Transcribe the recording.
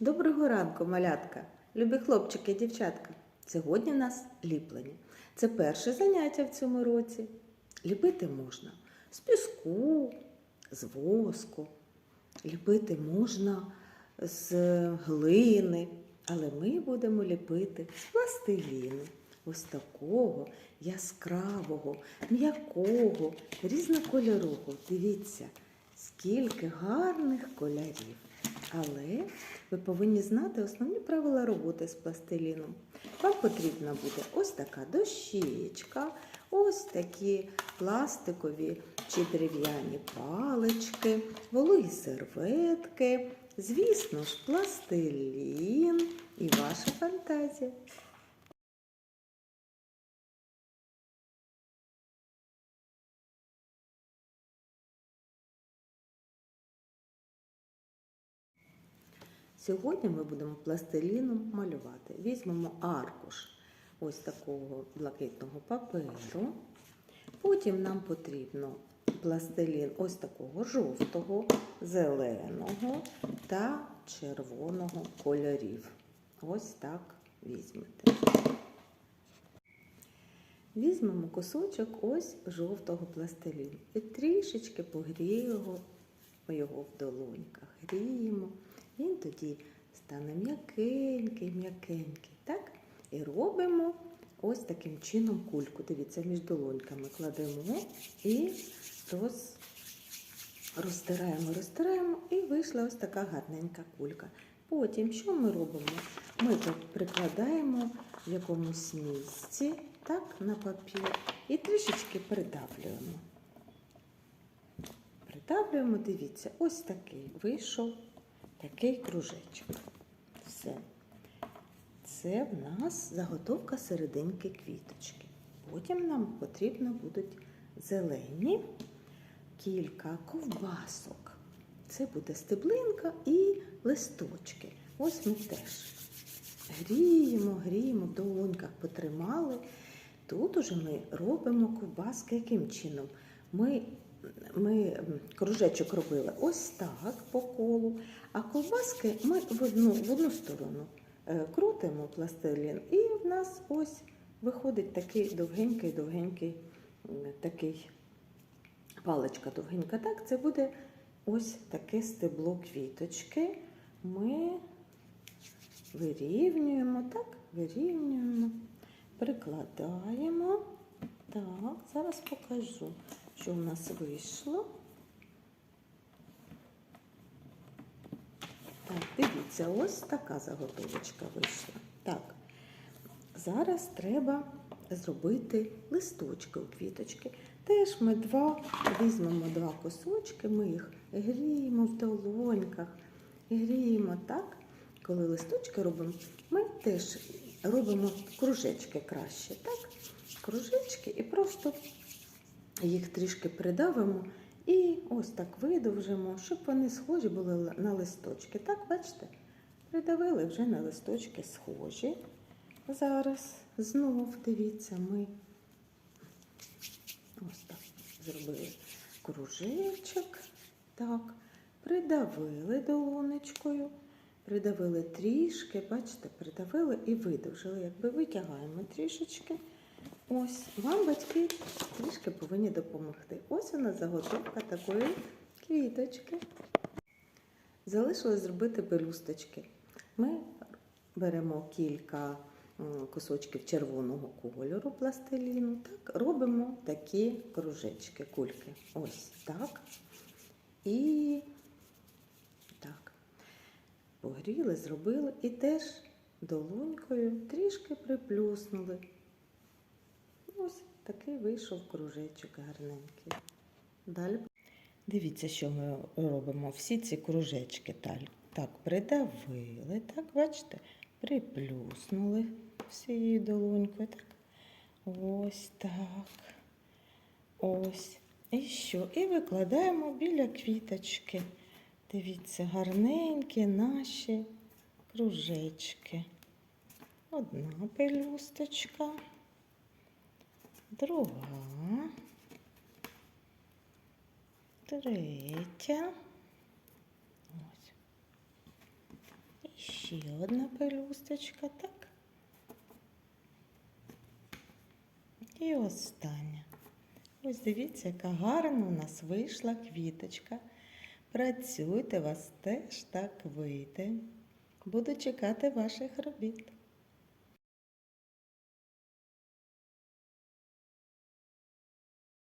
Доброго ранку, малятка, любі хлопчики і дівчатка. Сьогодні у нас ліплення. Це перше заняття в цьому році. Ліпити можна з піску, з воску, ліпити можна з глини, але ми будемо ліпити з пластиліну. Ось такого яскравого, м'якого, різнокольорового. Дивіться, скільки гарних кольорів. Але ви повинні знати основні правила роботи з пластиліном. Вам потрібна буде ось така дощечка, ось такі пластикові чи дерев'яні палички, вологі серветки, звісно ж, пластилін і ваша фантазія. Сьогодні ми будемо пластиліном малювати. Візьмемо аркуш ось такого блакитного паперу. Потім нам потрібно пластилін ось такого жовтого, зеленого та червоного кольорів. Ось так візьмете. Візьмемо кусочок ось жовтого пластиліну і трішечки погріємо його в долоньках. Гріємо. Він тоді стане м'якенький, м'якенький. Так? І робимо ось таким чином кульку. Дивіться, між долоньками кладемо і роз... розтираємо, розтираємо, і вийшла ось така гарненька кулька. Потім, що ми робимо? Ми так прикладаємо в якомусь місці, так, на папір, і трішечки придавлюємо. Придавлюємо, дивіться, ось такий вийшов такий кружечок. Все. Це в нас заготовка серединки квіточки. Потім нам потрібно будуть зелені кілька ковбасок. Це буде стеблинка і листочки. Ось ми теж гріємо, гріємо, в долоньках потримали. Тут уже ми робимо ковбаски яким чином? Ми ми кружечок робили ось так по колу, а ковбаски ми в одну, в одну сторону е, крутимо пластилін, і в нас ось виходить такий довгенький-довгенький такий паличка довгенька. Так, це буде ось таке стебло квіточки. Ми вирівнюємо, так, вирівнюємо, прикладаємо. Так, зараз покажу що в нас вийшло. Так, дивіться, ось така заготовочка вийшла. Так, зараз треба зробити листочки у квіточки. Теж ми два візьмемо два кусочки, ми їх гріємо в долоньках, гріємо так. Коли листочки робимо, ми теж робимо кружечки краще. так? Кружечки і просто їх трішки придавимо і ось так видовжимо, щоб вони схожі були на листочки. Так, бачите? Придавили вже на листочки схожі. Зараз знов, дивіться, ми ось так зробили кружечок. Так, придавили долонечкою, придавили трішки, бачите, придавили і видовжили, якби витягаємо трішечки. Ось, вам батьки трішки повинні допомогти. Ось у нас заготовка такої квіточки. Залишилось зробити пелюсточки. Ми беремо кілька кусочків червоного кольору пластиліну, так, робимо такі кружечки, кульки. Ось так. І так. Погріли, зробили і теж долонькою трішки приплюснули. Ось такий вийшов кружечок гарненький. Далі. Дивіться, що ми робимо. Всі ці кружечки так, придавили, так, бачите, приплюснули всією долонькою. Так. Ось так. Ось. І що? І викладаємо біля квіточки. Дивіться, гарненькі наші кружечки. Одна пелюсточка друга, третя. Ось. І Ще одна пелюсточка, так. І остання. Ось дивіться, яка гарна у нас вийшла квіточка. Працюйте, вас теж так вийде. Буду чекати ваших робіт.